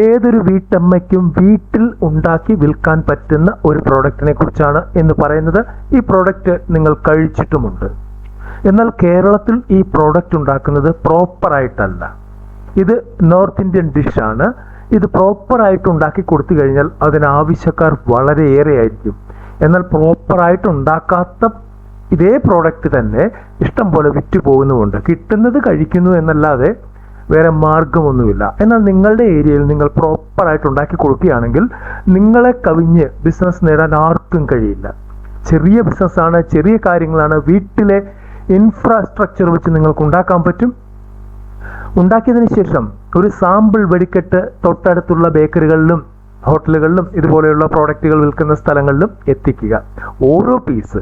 ഏതൊരു വീട്ടമ്മയ്ക്കും വീട്ടിൽ ഉണ്ടാക്കി വിൽക്കാൻ പറ്റുന്ന ഒരു പ്രോഡക്റ്റിനെ കുറിച്ചാണ് എന്ന് പറയുന്നത്. ഈ പ്രോഡക്റ്റ് നിങ്ങൾ കഴിച്ചിട്ടുമുണ്ട്. എന്നാൽ കേരളത്തിൽ ഈ പ്രോഡക്റ്റ് ഉണ്ടാക്കുന്നത് പ്രോപ്പറായിട്ടല്ല ഇത് നോർത്ത് ഇന്ത്യൻ ഡിഷാണ് ഇത് പ്രോപ്പറായിട്ട് ഉണ്ടാക്കി കൊടുത്തു കഴിഞ്ഞാൽ അതിന് ആവശ്യക്കാർ വളരെയേറെ ആയിരിക്കും എന്നാൽ പ്രോപ്പറായിട്ട് ഉണ്ടാക്കാത്ത ഇതേ പ്രോഡക്റ്റ് തന്നെ ഇഷ്ടം പോലെ വിറ്റ് പോകുന്നുമുണ്ട് കിട്ടുന്നത് കഴിക്കുന്നു എന്നല്ലാതെ വേറെ മാർഗമൊന്നുമില്ല. എന്നാൽ നിങ്ങളുടെ ഏരിയയിൽ നിങ്ങൾ പ്രോപ്പറായിട്ട് ഉണ്ടാക്കി കൊടുക്കുകയാണെങ്കിൽ നിങ്ങളെ കവിഞ്ഞ് ബിസിനസ് നേടാൻ ആർക്കും കഴിയില്ല. ചെറിയ ബിസിനസ്സാണ് ചെറിയ കാര്യങ്ങളാണ് വീട്ടിലെ ഇൻഫ്രാസ്ട്രക്ചർ വെച്ച് നിങ്ങൾക്ക് ഉണ്ടാക്കാൻ പറ്റും. ഉണ്ടാക്കിയതിന് ശേഷം ഒരു സാമ്പിൾ വെടിക്കെട്ട് തൊട്ടടുത്തുള്ള ബേക്കറികളിലും ഹോട്ടലുകളിലും ഇതുപോലെയുള്ള പ്രോഡക്റ്റുകൾ വിൽക്കുന്ന സ്ഥലങ്ങളിലും എത്തിക്കുക. ഓരോ പീസ്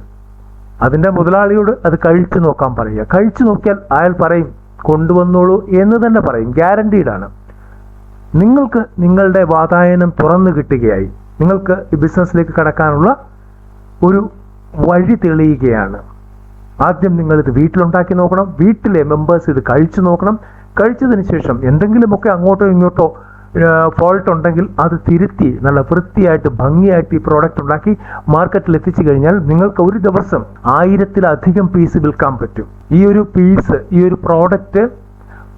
അതിന്റെ മുതലാളിയോട് അത് കഴിച്ചു നോക്കാൻ പറയുക. കഴിച്ചു നോക്കിയാൽ അയാൾ പറയും കൊണ്ടുവന്നോളൂ എന്ന് തന്നെ പറയും. ഗ്യാരണ്ടീഡാണ് നിങ്ങൾക്ക് നിങ്ങളുടെ വാതായനം തുറന്നു കിട്ടുകയായി. നിങ്ങൾക്ക് ഈ ബിസിനസ്സിലേക്ക് കടക്കാനുള്ള ഒരു വഴി തെളിയുകയാണ്. ആദ്യം നിങ്ങൾ ഇത് വീട്ടിലുണ്ടാക്കി നോക്കണം. വീട്ടിലെ മെമ്പേഴ്സ് ഇത് കഴിച്ചു നോക്കണം. കഴിച്ചതിന് ശേഷം എന്തെങ്കിലുമൊക്കെ അങ്ങോട്ടോ ഇങ്ങോട്ടോ ഫോൾട്ട് ഉണ്ടെങ്കിൽ അത് തിരുത്തി നല്ല വൃത്തിയായിട്ട് ഭംഗിയായിട്ട് ഈ പ്രോഡക്റ്റ് ഉണ്ടാക്കി മാർക്കറ്റിൽ എത്തിച്ചു കഴിഞ്ഞാൽ നിങ്ങൾക്ക് ഒരു ദിവസം ആയിരത്തിലധികം പീസ് വിൽക്കാൻ പറ്റും. ഈ ഒരു പീസ് ഈ ഒരു പ്രോഡക്റ്റ്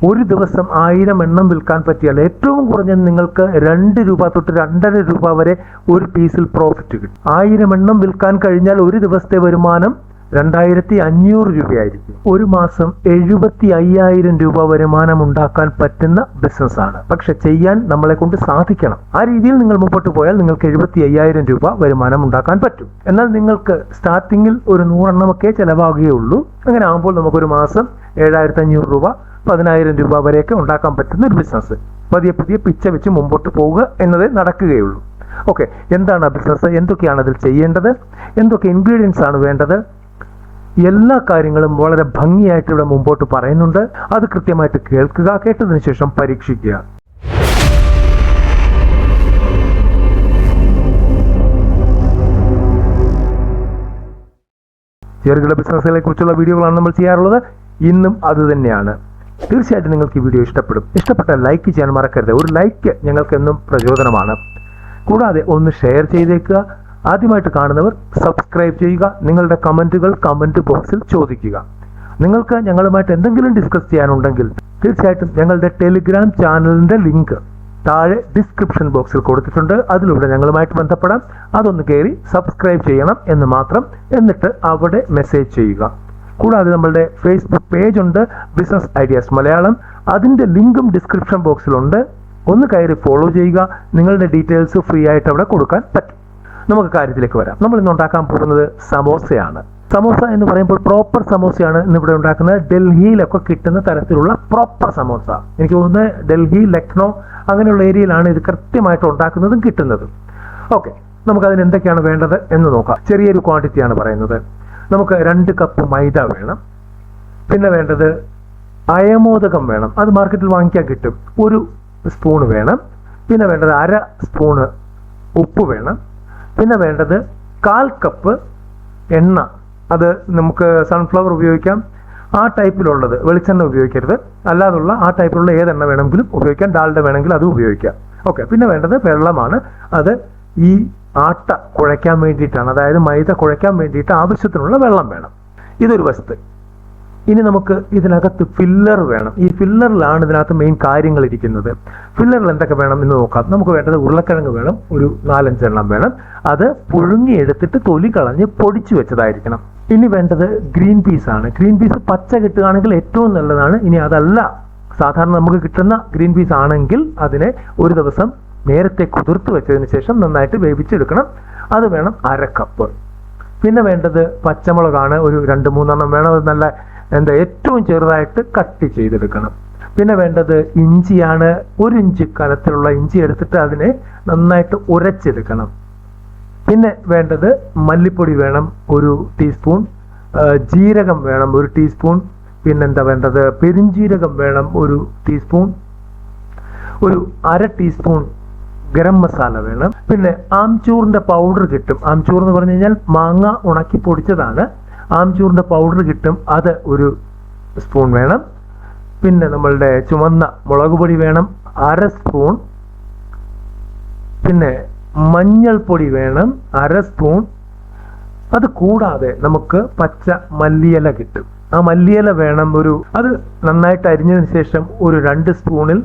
ഒരു ദിവസം ആയിരം എണ്ണം വിൽക്കാൻ പറ്റിയാൽ ഏറ്റവും കുറഞ്ഞത് നിങ്ങൾക്ക് രണ്ട് രൂപ തൊട്ട് രണ്ടര രൂപ വരെ ഒരു പീസിൽ പ്രോഫിറ്റ് കിട്ടും. ആയിരം എണ്ണം വിൽക്കാൻ കഴിഞ്ഞാൽ ഒരു ദിവസത്തെ വരുമാനം രണ്ടായിരത്തി അഞ്ഞൂറ് രൂപയായിരിക്കും. ഒരു മാസം എഴുപത്തി അയ്യായിരം രൂപ വരുമാനം ഉണ്ടാക്കാൻ പറ്റുന്ന ബിസിനസ് ആണ് പക്ഷെ ചെയ്യാൻ നമ്മളെ കൊണ്ട് സാധിക്കണം. ആ രീതിയിൽ നിങ്ങൾ മുമ്പോട്ട് പോയാൽ നിങ്ങൾക്ക് എഴുപത്തി അയ്യായിരം രൂപ വരുമാനം ഉണ്ടാക്കാൻ പറ്റും. എന്നാൽ നിങ്ങൾക്ക് സ്റ്റാർട്ടിങ്ങിൽ ഒരു നൂറെണ്ണമൊക്കെ ചിലവാകുകയുള്ളൂ അങ്ങനെ ആകുമ്പോൾ നമുക്കൊരു മാസം ഏഴായിരത്തി അഞ്ഞൂറ് രൂപ പതിനായിരം രൂപ വരെയൊക്കെ ഉണ്ടാക്കാൻ പറ്റുന്ന ഒരു ബിസിനസ് പതിയെ പുതിയ പിച്ച വെച്ച് മുമ്പോട്ട് പോവുക എന്നതേ നടക്കുകയുള്ളൂ ഓക്കെ എന്താണ് ആ ബിസിനസ് എന്തൊക്കെയാണ് അതിൽ ചെയ്യേണ്ടത്? എന്തൊക്കെ ഇൻഗ്രീഡിയൻസ് ആണ് വേണ്ടത്? എല്ലാ കാര്യങ്ങളും വളരെ ഭംഗിയായിട്ട് ഇവിടെ മുമ്പോട്ട് പറയുന്നുണ്ട്. അത് കൃത്യമായിട്ട് കേൾക്കുക കേട്ടതിന് ശേഷം പരീക്ഷിക്കുക. ചെറുകിട ബിസിനസ്സുകളെ കുറിച്ചുള്ള വീഡിയോകളാണ് നമ്മൾ ചെയ്യാറുള്ളത്. ഇന്നും അത് തന്നെയാണ്. തീർച്ചയായിട്ടും നിങ്ങൾക്ക് ഈ വീഡിയോ ഇഷ്ടപ്പെടും. ഇഷ്ടപ്പെട്ട ലൈക്ക് ചെയ്യാൻ മറക്കരുത്. ഒരു ലൈക്ക് ഞങ്ങൾക്ക് എന്നും പ്രചോദനമാണ്. കൂടാതെ ഒന്ന് ഷെയർ ചെയ്തേക്കുക. ആദ്യമായിട്ട് കാണുന്നവർ സബ്സ്ക്രൈബ് ചെയ്യുക നിങ്ങളുടെ കമന്റുകൾ കമന്റ് ബോക്സിൽ ചോദിക്കുക. നിങ്ങൾക്ക് ഞങ്ങളുമായിട്ട് എന്തെങ്കിലും ഡിസ്കസ് ചെയ്യാനുണ്ടെങ്കിൽ തീർച്ചയായിട്ടും ഞങ്ങളുടെ ടെലിഗ്രാം ചാനലിന്റെ ലിങ്ക് താഴെ ഡിസ്ക്രിപ്ഷൻ ബോക്സിൽ കൊടുത്തിട്ടുണ്ട്. അതിലൂടെ ഞങ്ങളുമായിട്ട് ബന്ധപ്പെടാം. അതൊന്ന് കയറി സബ്സ്ക്രൈബ് ചെയ്യണം എന്ന് മാത്രം എന്നിട്ട് അവിടെ മെസ്സേജ് ചെയ്യുക. കൂടാതെ നമ്മളുടെ ഫേസ്ബുക്ക് പേജ് ഉണ്ട് ബിസിനസ് ഐഡിയാസ് മലയാളം. അതിന്റെ ലിങ്കും ഡിസ്ക്രിപ്ഷൻ ബോക്സിലുണ്ട് ഒന്ന് കയറി ഫോളോ ചെയ്യുക. നിങ്ങളുടെ ഡീറ്റെയിൽസ് ഫ്രീ ആയിട്ട് അവിടെ കൊടുക്കാൻ പറ്റും. നമുക്ക് കാര്യത്തിലേക്ക് വരാം. നമ്മൾ ഇന്ന് ഉണ്ടാക്കാൻ പോകുന്നത് സമോസയാണ്. സമോസ എന്ന് പറയുമ്പോൾ പ്രോപ്പർ സമോസയാണ് ഇന്ന് ഇവിടെ ഉണ്ടാക്കുന്നത്. ഡൽഹിയിലൊക്കെ കിട്ടുന്ന തരത്തിലുള്ള പ്രോപ്പർ സമോസ. എനിക്ക് തോന്നുന്നത് ഡൽഹി ലക്നൗ അങ്ങനെയുള്ള ഏരിയയിലാണ് ഇത് കൃത്യമായിട്ട് ഉണ്ടാക്കുന്നതും കിട്ടുന്നതും. ഓക്കെ നമുക്ക് അതിന് എന്തൊക്കെയാണ് വേണ്ടത് എന്ന് നോക്കാം. ചെറിയൊരു ക്വാണ്ടിറ്റിയാണ് പറയുന്നത്. നമുക്ക് രണ്ട് കപ്പ് മൈദ വേണം. പിന്നെ വേണ്ടത് അയമോദകം വേണം. അത് മാർക്കറ്റിൽ വാങ്ങിക്കാൻ കിട്ടും. ഒരു സ്പൂൺ വേണം. പിന്നെ വേണ്ടത് അര സ്പൂണ് ഉപ്പ് വേണം. പിന്നെ വേണ്ടത് കാൽ കപ്പ് എണ്ണ. അത് നമുക്ക് സൺഫ്ലവർ ഉപയോഗിക്കാം. ആ ടൈപ്പിലുള്ളത് വെളിച്ചെണ്ണ ഉപയോഗിക്കരുത്. അല്ലാതുള്ള ആ ടൈപ്പിലുള്ള ഏതെണ്ണ വേണമെങ്കിലും ഉപയോഗിക്കാം. ഡാൽഡ വേണമെങ്കിൽ അത് ഉപയോഗിക്കാം. ഓക്കെ പിന്നെ വേണ്ടത് വെള്ളമാണ്. അത് ഈ ആട്ട കുഴയ്ക്കാൻ വേണ്ടിയിട്ടാണ്. അതായത് മൈദ കുഴയ്ക്കാൻ വേണ്ടിയിട്ട് ആവശ്യത്തിനുള്ള വെള്ളം വേണം. ഇതൊരു വസ്തു. ഇനി നമുക്ക് ഇതിനകത്ത് ഫില്ലർ വേണം. ഈ ഫില്ലറിലാണ് ഇതിനകത്ത് മെയിൻ കാര്യങ്ങൾ ഇരിക്കുന്നത്. ഫില്ലറിൽ എന്തൊക്കെ വേണം എന്ന് നോക്കാം. നമുക്ക് വേണ്ടത് ഉരുളക്കിഴങ്ങ് വേണം ഒരു നാലഞ്ചെണ്ണം വേണം. അത് പുഴുങ്ങി എടുത്തിട്ട് തൊലി കളഞ്ഞ് പൊടിച്ചു വെച്ചതായിരിക്കണം. ഇനി വേണ്ടത് ഗ്രീൻ പീസ് ആണ്. ഗ്രീൻ പീസ് പച്ച കിട്ടുകയാണെങ്കിൽ ഏറ്റവും നല്ലതാണ്. ഇനി അതല്ല. സാധാരണ നമുക്ക് കിട്ടുന്ന ഗ്രീൻ പീസ് ആണെങ്കിൽ അതിനെ ഒരു ദിവസം നേരത്തെ കുതിർത്ത് വെച്ചതിന് ശേഷം നന്നായിട്ട് വേവിച്ചെടുക്കണം. അത് വേണം അര കപ്പ് പിന്നെ വേണ്ടത് പച്ചമുളകാണ്. ഒരു രണ്ട് മൂന്നെണ്ണം വേണം. അത് നല്ല എന്താ ഏറ്റവും ചെറുതായിട്ട് കട്ട് ചെയ്തെടുക്കണം. പിന്നെ വേണ്ടത് ഇഞ്ചിയാണ്. ഒരു ഇഞ്ച് കനത്തിലുള്ള ഇഞ്ചി എടുത്തിട്ട് അതിനെ നന്നായിട്ട് ഉരച്ചെടുക്കണം. പിന്നെ വേണ്ടത് മല്ലിപ്പൊടി വേണം ഒരു ടീസ്പൂൺ. ജീരകം വേണം ഒരു ടീസ്പൂൺ. പിന്നെന്താ വേണ്ടത്? പെരിഞ്ജീരകം വേണം ഒരു ടീസ്പൂൺ. ഒരു അര ടീസ്പൂൺ ഗരം മസാല വേണം. പിന്നെ ആംചൂറിന്റെ പൗഡർ കിട്ടും. ആംചൂർ എന്ന് പറഞ്ഞു കഴിഞ്ഞാൽ മാങ്ങ ഉണക്കി പൊടിച്ചതാണ്. ആംചൂറിന്റെ പൗഡർ കിട്ടും. അത് ഒരു സ്പൂൺ വേണം. പിന്നെ നമ്മളുടെ ചുമന്ന മുളക് പൊടി വേണം. അര സ്പൂൺ പിന്നെ മഞ്ഞൾപ്പൊടി വേണം. അര സ്പൂൺ അത് കൂടാതെ നമുക്ക് പച്ച മല്ലിയില കിട്ടും. ആ മല്ലിയില വേണം ഒരു അത് നന്നായിട്ട് അരിഞ്ഞതിന് ശേഷം ഒരു രണ്ട് സ്പൂണിൽ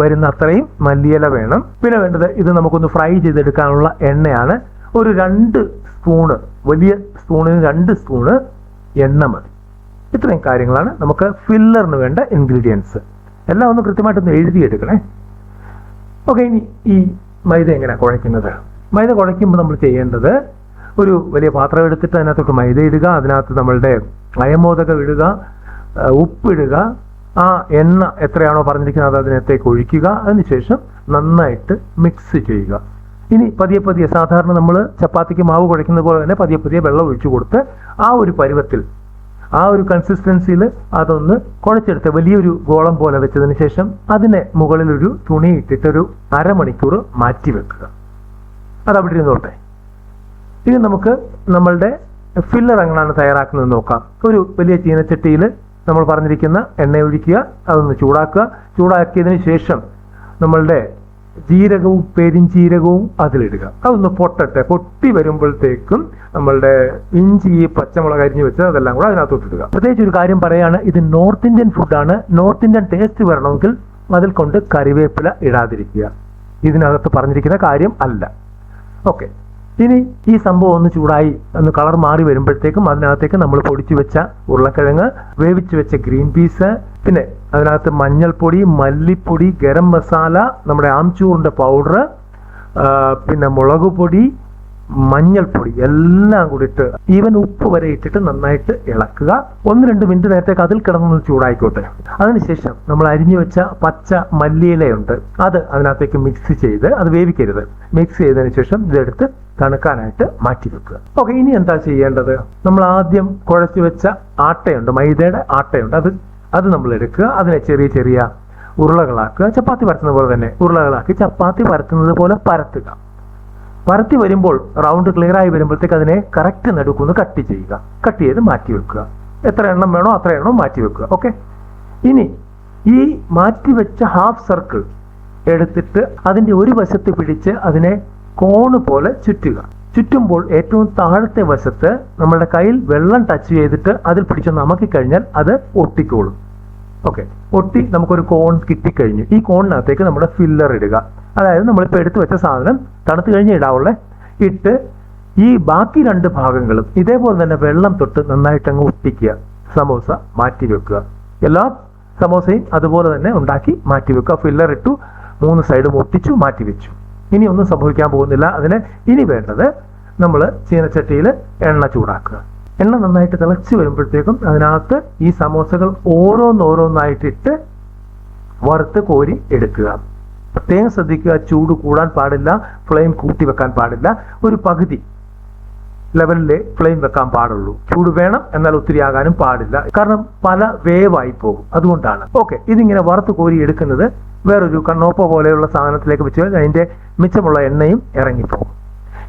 വരുന്ന അത്രയും മല്ലിയില വേണം. പിന്നെ വേണ്ടത് ഇത് നമുക്കൊന്ന് ഫ്രൈ ചെയ്തെടുക്കാനുള്ള എണ്ണയാണ്. ഒരു രണ്ട് സ്പൂണ് വലിയ സ്പൂണിന് രണ്ട് സ്പൂണ് എണ്ണ മതി. ഇത്രയും കാര്യങ്ങളാണ്. നമുക്ക് ഫില്ലറിന് വേണ്ട ഇൻഗ്രീഡിയൻസ് എല്ലാം ഒന്ന് കൃത്യമായിട്ടൊന്ന് എഴുതിയെടുക്കണേ. ഓക്കെ ഇനി ഈ മൈദ എങ്ങനെയാണ് കുഴയ്ക്കുന്നത്? മൈദ കുഴയ്ക്കുമ്പോൾ നമ്മൾ ചെയ്യേണ്ടത് ഒരു വലിയ പാത്രം എടുത്തിട്ട് അതിനകത്തോട്ട് മൈദ ഇടുക അതിനകത്ത് നമ്മളുടെ അയമോദകം ഇടുക ഉപ്പിടുക ആ എണ്ണ എത്രയാണോ പറഞ്ഞിരിക്കുന്നത് അത് അതിനകത്തേക്ക് ഒഴിക്കുക അതിനുശേഷം നന്നായിട്ട് മിക്സ് ചെയ്യുക. ഇനി പതിയെ പതിയെ സാധാരണ നമ്മൾ ചപ്പാത്തിക്ക് മാവ് കുഴയ്ക്കുന്ന പോലെ തന്നെ പതിയെ പതിയെ വെള്ളം ഒഴിച്ചു കൊടുത്ത് ആ ഒരു പരുവത്തിൽ ആ ഒരു കൺസിസ്റ്റൻസിയിൽ അതൊന്ന് കുഴച്ചെടുത്ത് വലിയൊരു ഗോളം പോലെ വെച്ചതിന് ശേഷം അതിനെ മുകളിൽ ഒരു തുണി ഇട്ടിട്ടൊരു അരമണിക്കൂർ മാറ്റി വെക്കുക. അത് അവിടെ ഇരുന്നോട്ടെ. ഇനി നമുക്ക് നമ്മളുടെ ഫില്ലർ എങ്ങനെയാണ് തയ്യാറാക്കുന്നത് നോക്കാം. ഒരു വലിയ ചീനച്ചട്ടിയിൽ നമ്മൾ പറഞ്ഞിരിക്കുന്ന എണ്ണ ഒഴിക്കുക അതൊന്ന് ചൂടാക്കുക. ചൂടാക്കിയതിന് ശേഷം നമ്മളുടെ ജീരകവും പെരിഞ്ചീരകവും അതിലിടുക. അതൊന്ന് പൊട്ടട്ടെ. പൊട്ടി വരുമ്പോഴത്തേക്കും നമ്മളുടെ ഇഞ്ചി പച്ചമുളക് അരിഞ്ഞു വെച്ച് അതെല്ലാം കൂടെ അതിനകത്തോട്ട് ഇടുക. പ്രത്യേകിച്ച് ഒരു കാര്യം പറയാണ് ഇത് നോർത്ത് ഇന്ത്യൻ ഫുഡാണ് നോർത്ത് ഇന്ത്യൻ ടേസ്റ്റ് വരണമെങ്കിൽ അതിൽ കൊണ്ട് കറിവേപ്പില ഇടാതിരിക്കുക. ഇതിനകത്ത് പറഞ്ഞിരിക്കുന്ന കാര്യം അല്ല. ഓക്കെ ഇനി ഈ സംഭവം ഒന്ന് ചൂടായി ഒന്ന് കളർ മാറി വരുമ്പോഴത്തേക്കും അതിനകത്തേക്ക് നമ്മൾ പൊടിച്ചു വെച്ച ഉരുളക്കിഴങ്ങ് വേവിച്ചു വെച്ച ഗ്രീൻ പീസ് പിന്നെ അതിനകത്ത് മഞ്ഞൾപ്പൊടി മല്ലിപ്പൊടി ഗരം മസാല നമ്മുടെ ആംചൂറിന്റെ പൗഡർ പിന്നെ മുളക് പൊടി മഞ്ഞൾപ്പൊടി എല്ലാം കൂടി ഇട്ട് ഈവൻ ഉപ്പ് വരെ ഇട്ടിട്ട് നന്നായിട്ട് ഇളക്കുക. ഒന്ന് രണ്ട് മിനിറ്റ് നേരത്തേക്ക് അതിൽ കിടന്നൊന്ന് ചൂടായിക്കോട്ടെ. അതിനുശേഷം നമ്മൾ അരിഞ്ഞു വെച്ച പച്ച മല്ലിയിലയുണ്ട്. അത് അതിനകത്തേക്ക് മിക്സ് ചെയ്ത് അത് വേവിക്കരുത്. മിക്സ് ചെയ്തതിന് ശേഷം ഇതെടുത്ത് തണുക്കാനായിട്ട് മാറ്റി വെക്കുക. ഓക്കെ ഇനി എന്താ ചെയ്യേണ്ടത്? നമ്മൾ ആദ്യം കുഴച്ചു വെച്ച ആട്ടയുണ്ട് മൈദയുടെ ആട്ടയുണ്ട്. അത് അത് നമ്മൾ എടുക്കുക. അതിനെ ചെറിയ ചെറിയ ഉരുളകളാക്കുക. ചപ്പാത്തി പരത്തുന്ന പോലെ തന്നെ ഉരുളകളാക്കി ചപ്പാത്തി പരത്തുന്നത് പോലെ പരത്തുക. പരത്തി വരുമ്പോൾ റൗണ്ട് ക്ലിയർ ആയി വരുമ്പോഴത്തേക്ക് അതിനെ കറക്റ്റ് നടുക്കുന്ന് കട്ട് ചെയ്യുക. കട്ട് ചെയ്ത് മാറ്റി വെക്കുക. എത്ര എണ്ണം വേണോ അത്ര എണ്ണം മാറ്റി വെക്കുക. ഓക്കെ ഇനി ഈ മാറ്റി വെച്ച ഹാഫ് സർക്കിൾ എടുത്തിട്ട് അതിന്റെ ഒരു വശത്ത് പിടിച്ച് അതിനെ കോണ് പോലെ ചുറ്റുക. ചുറ്റുമ്പോൾ ഏറ്റവും താഴത്തെ വശത്ത് നമ്മുടെ കയ്യിൽ വെള്ളം ടച്ച് ചെയ്തിട്ട് അതിൽ പിടിച്ചൊന്ന് നമുക്ക് കഴിഞ്ഞാൽ അത് ഒട്ടിക്കോളും. ഓക്കെ ഒട്ടി നമുക്കൊരു കോൺ കിട്ടിക്കഴിഞ്ഞു. ഈ കോണിനകത്തേക്ക് നമ്മൾ ഫില്ലർ ഇടുക. അതായത് നമ്മളിപ്പോൾ എടുത്തു വെച്ച സാധനം തണുത്ത് കഴിഞ്ഞ് ഇടാവുള്ളേ. ഇട്ട് ഈ ബാക്കി രണ്ട് ഭാഗങ്ങളും ഇതേപോലെ തന്നെ വെള്ളം തൊട്ട് നന്നായിട്ട് അങ്ങ് ഒട്ടിക്കുക. സമോസ മാറ്റി വെക്കുക. എല്ലാ സമോസയും അതുപോലെ തന്നെ ഉണ്ടാക്കി മാറ്റി വെക്കുക. ഫില്ലർ ഇട്ടു മൂന്ന് സൈഡും ഒട്ടിച്ചു മാറ്റി വെച്ചു. ഇനി ഒന്നും സംഭവിക്കാൻ പോകുന്നില്ല. അതിന് ഇനി വേണ്ടത് നമ്മൾ ചീനച്ചട്ടിയിൽ എണ്ണ ചൂടാക്കുക. എണ്ണ നന്നായിട്ട് തിളച്ച് വരുമ്പോഴത്തേക്കും അതിനകത്ത് ഈ സമോസകൾ ഓരോന്നോരോന്നായിട്ടിട്ട് വറുത്ത് കോരി എടുക്കുക. പ്രത്യേകം ശ്രദ്ധിക്കുക ചൂട് കൂടാൻ പാടില്ല ഫ്ലെയിം കൂട്ടി വെക്കാൻ പാടില്ല. ഒരു പകുതി ലെവലിലെ ഫ്ലെയിം വെക്കാൻ പാടുള്ളൂ. ചൂട് വേണം എന്നാൽ ഒത്തിരി ആകാനും പാടില്ല. കാരണം പല വേവായി പോകും. അതുകൊണ്ടാണ്. ഓക്കെ ഇതിങ്ങനെ വറുത്ത് കോരി എടുക്കുന്നത് വേറൊരു കണ്ണോപ്പ പോലെയുള്ള സാധനത്തിലേക്ക് വെച്ച് അതിന്റെ മിച്ചമുള്ള എണ്ണയും ഇറങ്ങിപ്പോകും.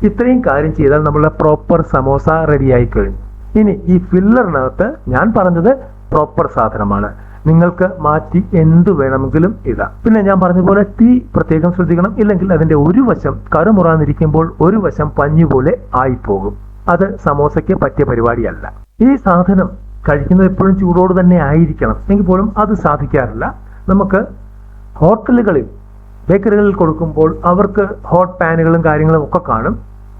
ഇത്രയും കാര്യം ചെയ്താൽ നമ്മളുടെ പ്രോപ്പർ സമോസ റെഡിയായി കഴിഞ്ഞു. ഇനി ഈ ഫില്ലറിനകത്ത് ഞാൻ പറഞ്ഞത് പ്രോപ്പർ സാധനമാണ്. നിങ്ങൾക്ക് മാറ്റി എന്തു വേണമെങ്കിലും ഇടാം. പിന്നെ ഞാൻ പറഞ്ഞ പോലെ തീ പ്രത്യേകം ശ്രദ്ധിക്കണം. ഇല്ലെങ്കിൽ അതിന്റെ ഒരു വശം കറുമുറാന്നിരിക്കുമ്പോൾ ഒരു വശം പഞ്ഞു പോലെ ആയിപ്പോകും. അത് സമോസയ്ക്ക് പറ്റിയ പരിപാടിയല്ല. ഈ സാധനം കഴിക്കുന്നത് എപ്പോഴും ചൂടോട് തന്നെ ആയിരിക്കണം. എങ്കിൽ പോലും അത് സാധിക്കാറില്ല. നമുക്ക് ഹോട്ടലുകളിൽ ബേക്കറികളിൽ കൊടുക്കുമ്പോൾ അവർക്ക് ഹോട്ട് പാനുകളും കാര്യങ്ങളും ഒക്കെ കാണും.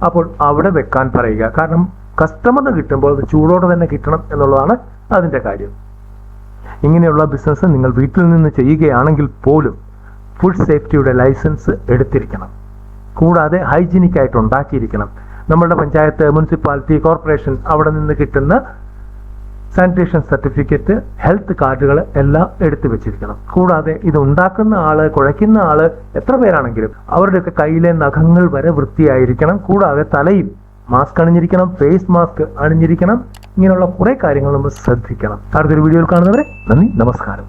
അപ്പോൾ അവിടെ വെക്കാൻ പറയുക. കാരണം കസ്റ്റമറിന് കിട്ടുമ്പോൾ അത് ചൂടോടെ തന്നെ കിട്ടണം എന്നുള്ളതാണ് അതിന്റെ കാര്യം. ഇങ്ങനെയുള്ള ബിസിനസ് നിങ്ങൾ വീട്ടിൽ നിന്ന് ചെയ്യുകയാണെങ്കിൽ പോലും ഫുഡ് സേഫ്റ്റിയുടെ ലൈസൻസ് എടുത്തിരിക്കണം. കൂടാതെ ഹൈജീനിക് ആയിട്ട് ഉണ്ടാക്കിയിരിക്കണം. നമ്മുടെ പഞ്ചായത്ത് മുനിസിപ്പാലിറ്റി കോർപ്പറേഷൻ അവിടെ നിന്ന് കിട്ടുന്ന സാനിറ്റേഷൻ സർട്ടിഫിക്കറ്റ് ഹെൽത്ത് കാർഡുകൾ എല്ലാം എടുത്തു വെച്ചിരിക്കണം. കൂടാതെ ഇത് ഉണ്ടാക്കുന്ന ആൾ കുഴയ്ക്കുന്ന ആൾ എത്ര പേരാണെങ്കിലും അവരുടെയൊക്കെ കയ്യിലെ നഖങ്ങൾ വരെ വൃത്തിയായിരിക്കണം. കൂടാതെ തലയിൽ മാസ്ക് അണിഞ്ഞിരിക്കണം ഫേസ് മാസ്ക് അണിഞ്ഞിരിക്കണം ഇങ്ങനെയുള്ള കുറെ കാര്യങ്ങൾ നമ്മൾ ശ്രദ്ധിക്കണം. അടുത്തൊരു വീഡിയോയിൽ കാണുന്നവരെ നന്ദി നമസ്കാരം.